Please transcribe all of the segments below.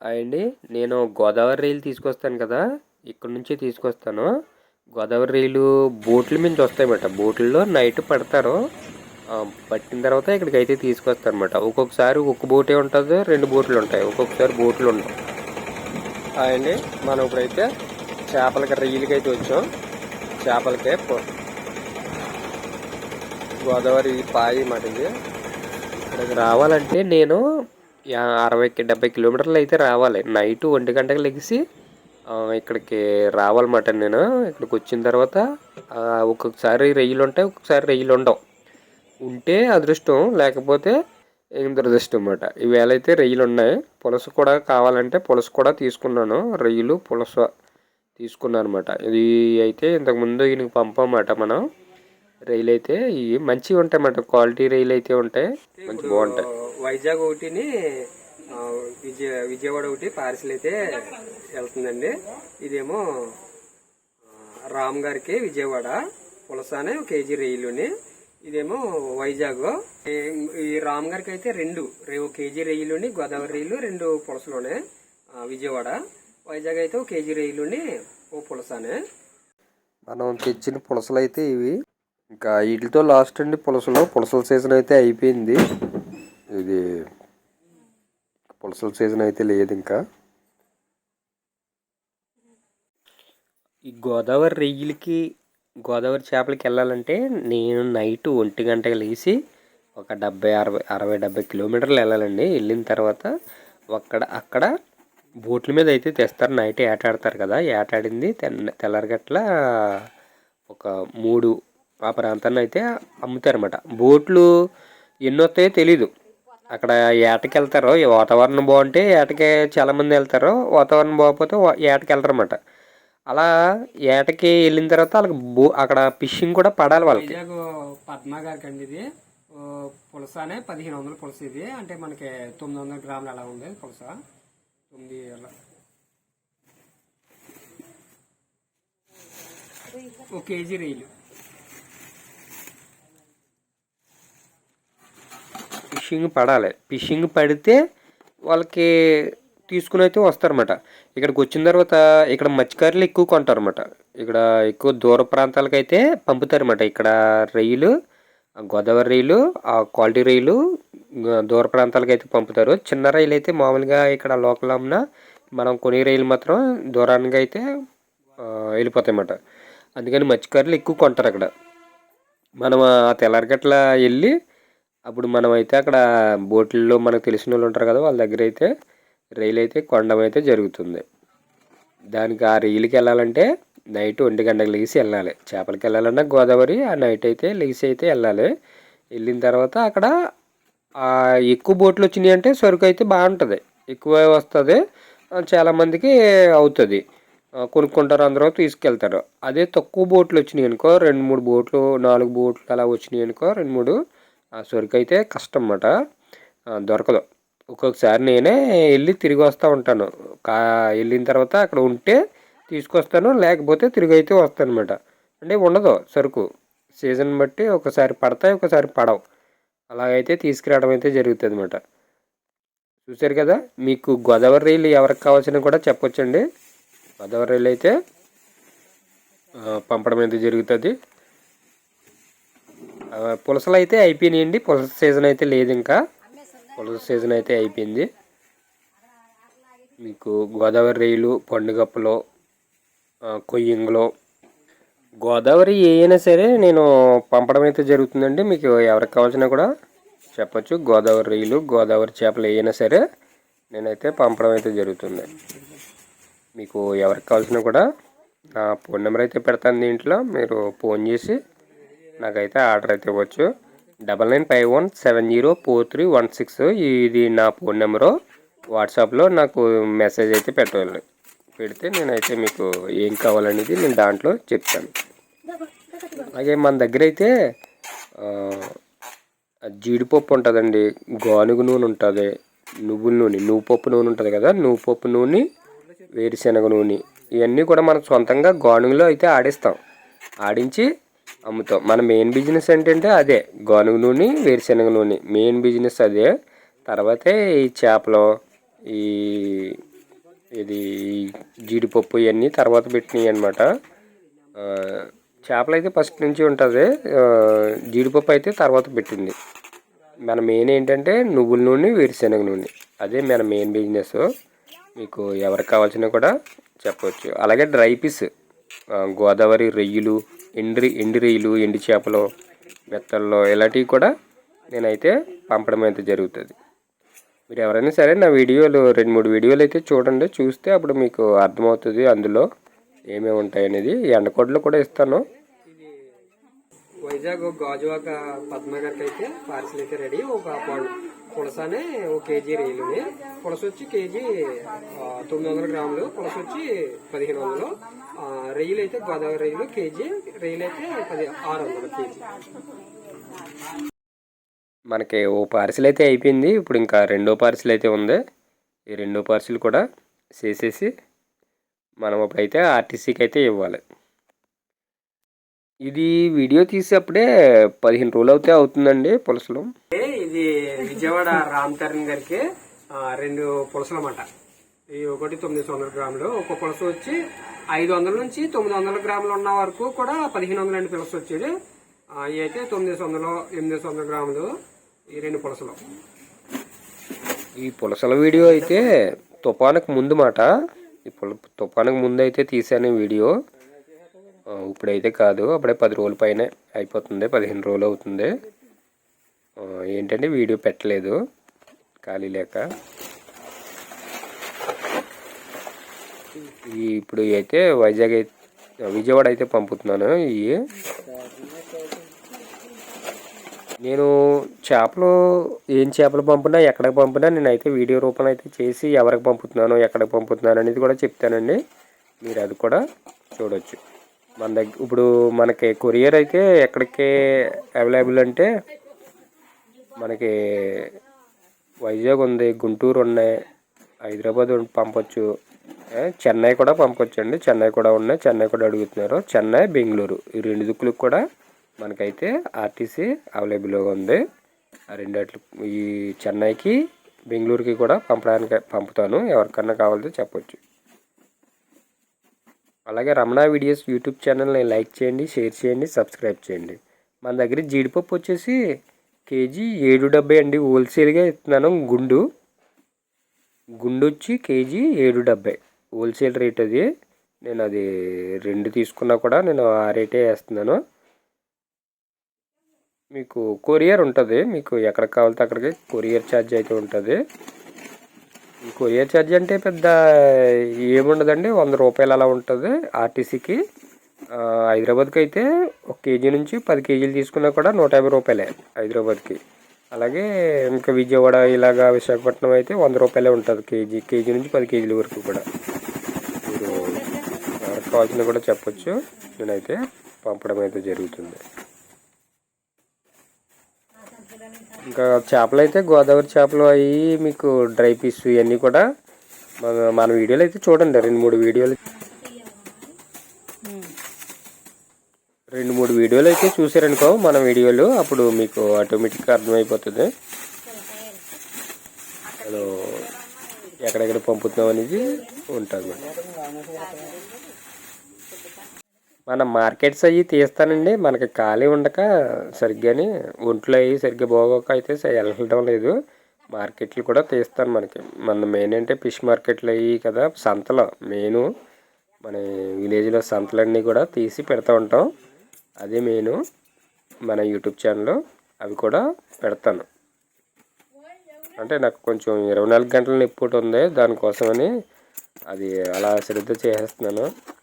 అండి నేను గోదావరి రైలు తీసుకొస్తాను కదా ఇక్కడ నుంచే తీసుకొస్తాను. గోదావరి రైలు బోట్ల మీద వస్తాయన్నమాట. బోట్లలో నైట్ పడతారు. పట్టిన తర్వాత ఇక్కడికి అయితే తీసుకొస్తారు అనమాట ఒక్కొక్కసారి ఒక్క బోటే ఉంటుంది రెండు బోట్లు ఉంటాయి. ఒక్కొక్కసారి బోట్లు ఉంటాయి అండి మనం ఇప్పుడైతే చేపలకి రైలుకి అయితే వచ్చాం. చేపలకే గోదావరి పాయి మాట ఇది. ఇక్కడికి రావాలంటే నేను అరవై డెబ్బై కిలోమీటర్లు అయితే రావాలి. నైట్ ఒంటి గంటకు లెగిసి ఇక్కడికి రావాలన్నమాట నేను. ఇక్కడికి వచ్చిన తర్వాత ఒక్కొక్కసారి రొయ్యలు ఉంటాయి ఒక్కొక్కసారి రొయ్యలు ఉండవు. ఉంటే అదృష్టం లేకపోతే ఏం దురదృష్టం అన్నమాట. ఈవేళ అయితే రొయ్యలు ఉన్నాయి. పులస కూడా కావాలంటే పులస కూడా తీసుకున్నాను. రొయ్యలు పులస తీసుకున్నాను అనమాట ఇది అయితే ఇంతకుముందు ఈయనకి పంపమాట మనం. రైలు అయితే ఇవి మంచివి ఉంటాయి అన్నమాట క్వాలిటీ రైలు అయితే ఉంటాయి. మంచి బాగుంటాయి. వైజాగ్ ఒకటిని విజయ విజయవాడ ఒకటి పార్సిల్ అయితే వెళ్తుందండి. ఇదేమో రామ్ గారికి విజయవాడ పులసానే ఒక కేజీ రైలుని. ఇదేమో వైజాగ్. ఈ- రామ్ గారికి అయితే రెండు రే- ఒక కేజీ రైలుని గోదావరి రైలు రెండు పులసలోనే విజయవాడ. వైజాగ్ అయితే ఒక కేజీ రైలుని ఓ పులసానే. మనం తెచ్చిన పులసలు అయితే ఇవి ఇంకా వీటితో లాస్ట్ అండి పులసలు. పులసల సీజన్ అయితే అయిపోయింది. ఇది పులసల సీజన్ అయితే లేదు ఇంకా. ఈ గోదావరి రొయ్యలకి గోదావరి చేపలకి వెళ్ళాలంటే నేను నైట్ ఒంటి గంటకి లేచి ఒక డెబ్బై అరవై అరవై డెబ్బై కిలోమీటర్లు వెళ్ళాలండి. వెళ్ళిన తర్వాత అక్కడ అక్కడ బోట్ల మీద అయితే తెస్తారు. నైట్ ఏటాడతారు కదా. ఏటాడింది తెల్లరగట్ల ఒక మూడు ఆ ప్రాంతాన్ని అయితే అమ్ముతారన్నమాట. బోట్లు ఎన్ని వస్తాయో తెలీదు. అక్కడ ఏటకి వెళ్తారు వాతావరణం బాగుంటే ఏటకి చాలామంది వెళ్తారు వాతావరణం బాగోకపోతే ఏటకి వెళ్తారన్నమాట అలా ఏటకి వెళ్ళిన తర్వాత వాళ్ళకి బో అక్కడ ఫిషింగ్ కూడా పడాలి వాళ్ళకి. వైజాగ్ పద్మ గారికి అండి ఇది. పులస పులసనే పదిహేను వందల పులస ఇది. అంటే మనకి తొమ్మిది వందల గ్రాములు అలా ఉంది పులస. తొమ్మిది ఒక కేజీ రైలు ఫిషింగ్ పడాలి. ఫిషింగ్ పడితే వాళ్ళకి తీసుకుని అయితే వస్తారన్నమాట. ఇక్కడికి వచ్చిన తర్వాత ఇక్కడ మత్స్యకారులు ఎక్కువ కొంటారన్నమాట. ఇక్కడ ఎక్కువ దూర ప్రాంతాలకు అయితే పంపుతారన్నమాట. ఇక్కడ రైలు గోదావరి రైలు ఆ క్వాలిటీ రైలు దూర ప్రాంతాలకు అయితే పంపుతారు. చిన్న రైలు అయితే మామూలుగా ఇక్కడ లోకల్ అమ్మిన మనం కొనే రైలు మాత్రం దూరానికి అయితే వెళ్ళిపోతాయన్నమాట. వెళ్ళిపోతాయి అందుకని మత్స్యకారులు ఎక్కువ కొంటారు అక్కడ. మనం ఆ తెల్లారిగట్ల వెళ్ళి అప్పుడు మనమైతే అక్కడ బోట్లలో మనకు తెలిసిన వాళ్ళు ఉంటారు కదా వాళ్ళ దగ్గర అయితే రైలు అయితే కొండం అయితే జరుగుతుంది. దానికి ఆ రైలుకి వెళ్ళాలంటే నైట్ ఒంటి గంటకు లేచి వెళ్ళాలి. చేపలకి వెళ్ళాలన్నా గోదావరి ఆ నైట్ అయితే లేచి అయితే వెళ్ళాలి. వెళ్ళిన తర్వాత అక్కడ ఎక్కువ బోట్లు వచ్చినాయి అంటే సరుకు అయితే బాగుంటుంది. ఎక్కువ వస్తుంది. చాలామందికి అవుతుంది. కొనుక్కుంటారు అందరూ తీసుకెళ్తారు. అదే తక్కువ బోట్లు వచ్చినాయి అనుకో రెండు మూడు బోట్లు నాలుగు బోట్లు అలా వచ్చినాయి అనుకో రెండు మూడు ఆ సరుకు అయితే కష్టం అన్నమాట దొరకదు. ఒక్కొక్కసారి నేనే వెళ్ళి తిరిగి వస్తూ ఉంటాను. కా వెళ్ళిన తర్వాత అక్కడ ఉంటే తీసుకొస్తాను లేకపోతే తిరిగి అయితే వస్తాను అనమాట అంటే ఉండదు సరుకు. సీజన్ బట్టి ఒకసారి పడతాయి ఒకసారి పడవు. అలాగైతే తీసుకురావడం అయితే జరుగుతుంది అనమాట చూశారు కదా మీకు గోదావరి రైలు ఎవరికి కావాల్సిన కూడా చెప్పొచ్చండి. గోదావరి రైలు అయితే పంపడం అయితే జరుగుతుంది. పులసలు అయితే అయిపోయినాయండి. పులస సీజన్ అయితే లేదు ఇంకా. పులస సీజన్ అయితే అయిపోయింది. మీకు గోదావరి రైలు పండుగప్పలో కొయ్యింగులు. గోదావరి ఏ అయినా సరే నేను పంపడం అయితే జరుగుతుందండి. మీకు ఎవరికి కావాల్సినా కూడా చెప్పచ్చు. గోదావరి రైలు గోదావరి చేపలు ఏవైనా సరే నేనైతే పంపడం అయితే జరుగుతుంది. మీకు ఎవరికి కావాల్సినా కూడా నా ఫోన్ నెంబర్ అయితే పెడతాను దీంట్లో. మీరు ఫోన్ చేసి నాకైతే ఆర్డర్ అయితే ఇవ్వచ్చు. Double nine five one seven zero four three one six. ఇది నా ఫోన్ నెంబరు. వాట్సాప్లో నాకు మెసేజ్ అయితే పెట్టాలి. పెడితే నేనైతే మీకు ఏం కావాలనేది నేను దాంట్లో చెప్తాను. అలాగే మన దగ్గర అయితే జీడిపప్పు ఉంటుందండి. గానుగు నూనె ఉంటుంది. నువ్వుల నూనె నువ్వు పప్పు నూనె ఉంటుంది కదా నువ్వు పప్పు నూనె వేరుశనగ నూనె ఇవన్నీ కూడా మనం సొంతంగా గానుగులో అయితే ఆడిస్తాం. ఆడించి అమ్ముతాం. మన మెయిన్ బిజినెస్ ఏంటంటే అదే గోనుగు నూనె వేరుశనగ నూనె మెయిన్ బిజినెస్ అదే. తర్వాతే ఈ చేపలు ఈ ఇది జీడిపప్పు ఇవన్నీ తర్వాత పెట్టినాయి అనమాట చేపలు అయితే ఫస్ట్ నుంచి ఉంటుంది. జీడిపప్పు అయితే తర్వాత పెట్టింది. మన మెయిన్ ఏంటంటే నువ్వుల నూనె వేరుశనగ నూనె అదే మన మెయిన్ బిజినెస్ మీకు ఎవరికి కావాల్సిన కూడా చెప్పవచ్చు అలాగే డ్రై పీస్ గోదావరి రొయ్యలు ఎండ్రి ఎండి ఎండి చేపలు మెత్తల్లో ఇలాంటివి కూడా నేనైతే పంపడం అయితే జరుగుతుంది. మీరు ఎవరైనా సరే నా వీడియోలు రెండు మూడు వీడియోలు అయితే చూడండి. చూస్తే అప్పుడు మీకు అర్థమవుతుంది అందులో ఏమేమి ఉంటాయి అనేది. ఎండకోడలు కూడా ఇస్తాను. వైజాగ్ గాజువాక పద్మ గారికి అయితే పార్సిల్ అయితే రెడీ. ఒక పులసనే ఒక కేజీ రొయ్యలుని పులస వచ్చి కేజీ తొమ్మిది వందల గ్రాములు. పులస వచ్చి పదిహేను వందలు. ఆ, అయితే గోదావరి రొయ్యలు కేజీ రొయ్యలు అయితే పది ఆరు వందలు కేజీ. మనకి ఓ పార్సిల్ అయితే అయిపోయింది. ఇప్పుడు ఇంకా రెండో పార్సిల్ అయితే ఉంది. ఈ రెండో పార్సిల్ కూడా చేసేసి మనం అప్పుడైతే ఆర్టీసీకి అయితే ఇవ్వాలి. ఇది వీడియో తీసేప్పుడే పదిహేను రోజులు అయితే అవుతుందండి పులసలు. ఇది విజయవాడ రామ్ చరణ్ గారికి రెండు పులసలు అన్నమాట ఈ ఒకటి తొమ్మిది వందల గ్రాములు ఒక పులస వచ్చి ఐదు వందల నుంచి తొమ్మిది వందల గ్రాములు ఉన్న వరకు కూడా పదిహేను వందల రెండు పులస వచ్చేది అయితే తొమ్మిది వందలు ఎనిమిది వందల గ్రాములు ఈ రెండు పులసలు. ఈ పులసల వీడియో అయితే తుఫానుకు ముందు మాట. ఈ పుల తుఫానుకు ముందు అయితే తీసాను వీడియో. ఇప్పుడైతే కాదు అప్పుడే పది రోజుల పైన అయిపోతుంది పదిహేను రోజులు అవుతుంది. ఏంటంటే వీడియో పెట్టలేదు ఖాళీ లేక. ఈ ఇప్పుడు అయితే వైజాగ్ అయితే విజయవాడ అయితే పంపుతున్నాను ఇవి నేను చేపలు ఏం చేపలు పంపినా ఎక్కడికి పంపినా నేనైతే వీడియో రూపంలో అయితే చేసి ఎవరికి పంపుతున్నాను ఎక్కడికి పంపుతున్నాను అనేది కూడా చెప్తానండి. మీరు అది కూడా చూడొచ్చు. మన దగ్గర ఇప్పుడు మనకి కొరియర్ అయితే ఎక్కడికి అవైలబుల్ అంటే మనకి వైజాగ్ ఉంది గుంటూరు ఉన్నాయి హైదరాబాద్ పంపొచ్చు. చెన్నై కూడా పంపొచ్చు అండి చెన్నై కూడా ఉన్నాయి చెన్నై కూడా అడుగుతున్నారు. చెన్నై బెంగళూరు. ఈ రెండు దిక్కులకు కూడా మనకైతే ఆర్టీసీ అవైలబుల్గా ఉంది. ఆ రెండిట్లు ఈ చెన్నైకి బెంగళూరుకి కూడా పంపడానికి పంపుతాను. ఎవరికన్నా కావాలంటే చెప్పొచ్చు. అలాగే రమణ వీడియోస్ యూట్యూబ్ ఛానల్ని లైక్ చేయండి షేర్ చేయండి సబ్స్క్రైబ్ చేయండి. మన దగ్గర జీడిపప్పు వచ్చేసి కేజీ ఏడు డెబ్బై అండి. హోల్సేల్గా ఇస్తున్నాను. గుండు. గుండు వచ్చి కేజీ ఏడు డెబ్బై. హోల్సేల్ రేట్ అది. నేను అది రెండు తీసుకున్నా కూడా నేను ఆ రేటే వేస్తున్నాను. మీకు కొరియర్ ఉంటుంది. మీకు ఎక్కడికి కావాలితే అక్కడికి కొరియర్ ఛార్జ్ అయితే ఉంటుంది. కొరియర్ ఛార్జ్ అంటే పెద్ద ఏముండదండి వంద రూపాయలు అలా ఉంటుంది ఆర్టీసీకి. హైదరాబాద్కి అయితే ఒక కేజీ నుంచి పది కేజీలు తీసుకున్నా కూడా నూట యాభై రూపాయలే హైదరాబాద్కి. అలాగే ఇంకా విజయవాడ ఇలాగా విశాఖపట్నం అయితే వంద రూపాయలే ఉంటుంది కేజీ కేజీ నుంచి పది కేజీల వరకు కూడా. మీరు కావాల్సిన కూడా చెప్పొచ్చు. నేనైతే పంపడం అయితే జరుగుతుంది. ఇంకా చేపలు అయితే గోదావరి చేపలు అవి మీకు డ్రై పీస్ ఇవన్నీ కూడా మన మన వీడియోలు అయితే చూడండి. రెండు మూడు వీడియోలు రెండు మూడు వీడియోలు అయితే చూసారనుకో మన వీడియోలు అప్పుడు మీకు ఆటోమేటిక్గా అర్థమైపోతుంది. మనం ఎక్కడెక్కడ పంపుతున్నాం అనేది ఉంటుంది. మన మార్కెట్స్ అవి తీస్తానండి. మనకి ఖాళీ ఉండక సరిగ్గాని ఒంట్లో అవి సరిగ్గా బాగోక అయితే వెళ్ళడం లేదు. మార్కెట్లు కూడా తీస్తాను మనకి. మన మెయిన్ అంటే ఫిష్ మార్కెట్లు అవి కదా సంతలో మెయిన్ మన విలేజ్లో సంతలన్నీ కూడా తీసి పెడతా ఉంటాం. అదే మెయిన్ మన యూట్యూబ్ ఛానల్లో అవి కూడా పెడతాను. అంటే నాకు కొంచెం ఇరవై నాలుగు గంటల నొప్పి ఉంది. దానికోసమని అది అలా శ్రద్ధ చేసేస్తున్నాను.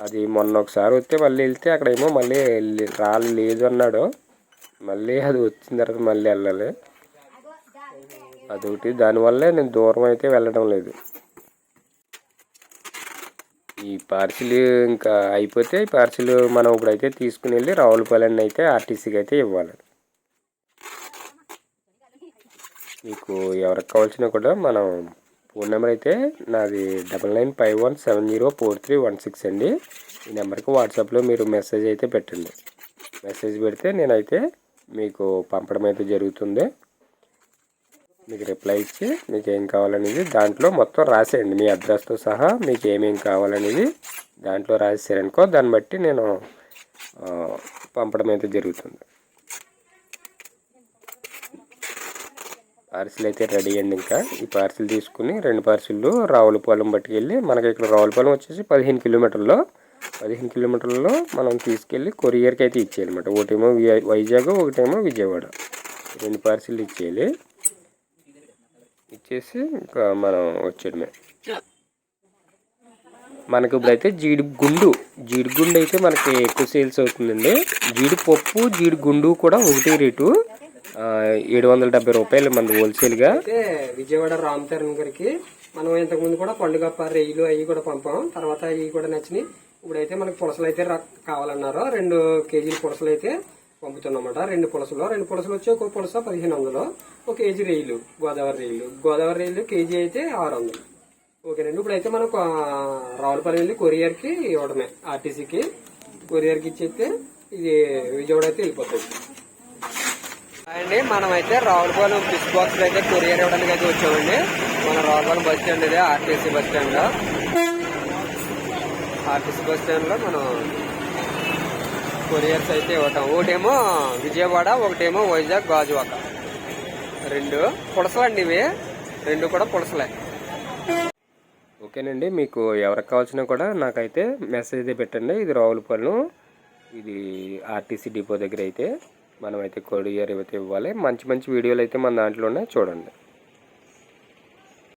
అది మొన్న ఒకసారి వస్తే మళ్ళీ వెళ్తే అక్కడేమో మళ్ళీ రాళ్ళు రాలి లేదు అన్నాడు. మళ్ళీ అది వచ్చిన తర్వాత మళ్ళీ వెళ్ళాలి. అదొకటి. దానివల్లే నేను దూరం అయితే వెళ్ళడం లేదు. ఈ పార్సిల్ ఇంకా అయిపోతే ఈ పార్సిల్ మనం ఇప్పుడైతే తీసుకుని వెళ్ళి రావులపాలెం అయితే ఆర్టీసీకి అయితే ఇవ్వాలి. మీకు ఎవరికి కావాల్సినా కూడా మనం ఫోన్ నెంబర్ అయితే నాది double nine five one seven zero four three one six అండి. ఈ నెంబర్కి వాట్సాప్లో మీరు మెసేజ్ అయితే పెట్టండి. మెసేజ్ పెడితే నేనైతే మీకు పంపడం అయితే జరుగుతుంది. మీకు రిప్లై ఇచ్చి మీకు ఏం కావాలనేది దాంట్లో మొత్తం రాసేయండి. మీ అడ్రస్తో సహా మీకు ఏమేం కావాలనేది దాంట్లో రాసేసారనుకో దాన్ని బట్టి నేను పంపడం అయితే జరుగుతుంది. పార్సిల్ అయితే రెడీ అండి ఇంకా. ఈ పార్సిల్ తీసుకుని రెండు పార్సిల్లు రావులపాలెం పట్టుకెళ్ళి మనకి ఇక్కడ రావులపాలెం వచ్చేసి పదిహేను కిలోమీటర్లో పదిహేను కిలోమీటర్లలో మనం తీసుకెళ్ళి కొరియర్కి అయితే ఇచ్చేయాలన్నమాట. ఒకటేమో వైజాగ్ ఒకటేమో విజయవాడ. రెండు పార్సిల్ ఇచ్చేయాలి. ఇచ్చేసి ఇంకా మనం వచ్చేయడమే. మనకి ఇప్పుడైతే జీడి గుండు జీడి గుండు అయితే మనకి ఎక్కువ సేల్స్ అవుతుందండి. జీడిపప్పు జీడి గుండు కూడా ఒకటే రేటు. ఏడు వందల డెబ్బై రూపాయలు మన హోల్సేల్గా అయితే విజయవాడ రామ్ తరుణ్ గారికి మనం ఇంతకుముందు కూడా పండుగ రెయ్యలు అవి కూడా పంపాం. తర్వాత అవి కూడా నచ్చినాయి. ఇప్పుడైతే మనకి పులసలు అయితే కావాలన్నారు? రెండు కేజీల పులసలు అయితే పంపుతున్నమాట. రెండు పులసలు. రెండు పులసలు వచ్చి ఒక పులస పదిహేను వందలు. ఒక కేజీ రేయిలు గోదావరి రేయిలు గోదావరి రేయిలు కేజీ అయితే ఆరు వందలు. ఓకేనండి ఇప్పుడైతే మనం రావులపల్లి వెళ్ళి కొరియర్కి ఇవ్వడమే. ఆర్టీసీకి కొరియర్కి ఇచ్చేస్తే ఇది విజయవాడ అయితే వెళ్ళిపోతుంది. అండి మనమైతే రావులపాలెం ఫిష్ బాక్స్ అయితే కొరియర్ ఇవ్వడానికి అయితే వచ్చామండి. మన రావులపాలెం బస్ స్టాండ్ ఇదే ఆర్టీసీ బస్ స్టాండ్లో. ఆర్టీసీ బస్ స్టాండ్లో మనం కొరియర్స్ అయితే ఇవ్వటం. ఒకటేమో విజయవాడ ఒకటేమో వైజాగ్ గాజువాక. రెండు పులసలండి ఇవి. రెండు కూడా పులసలే. ఓకేనండి మీకు ఎవరికి కావాల్సినా కూడా నాకైతే మెసేజ్ అయితే పెట్టండి. ఇది రావులపాలెం ఇది ఆర్టీసీ డిపో దగ్గర అయితే. మనమైతే అయితే కొరియర్ అయితే ఇవ్వాలి మంచి మంచి వీడియోలు అయితే మన దాంట్లో ఉన్నాయి చూడండి.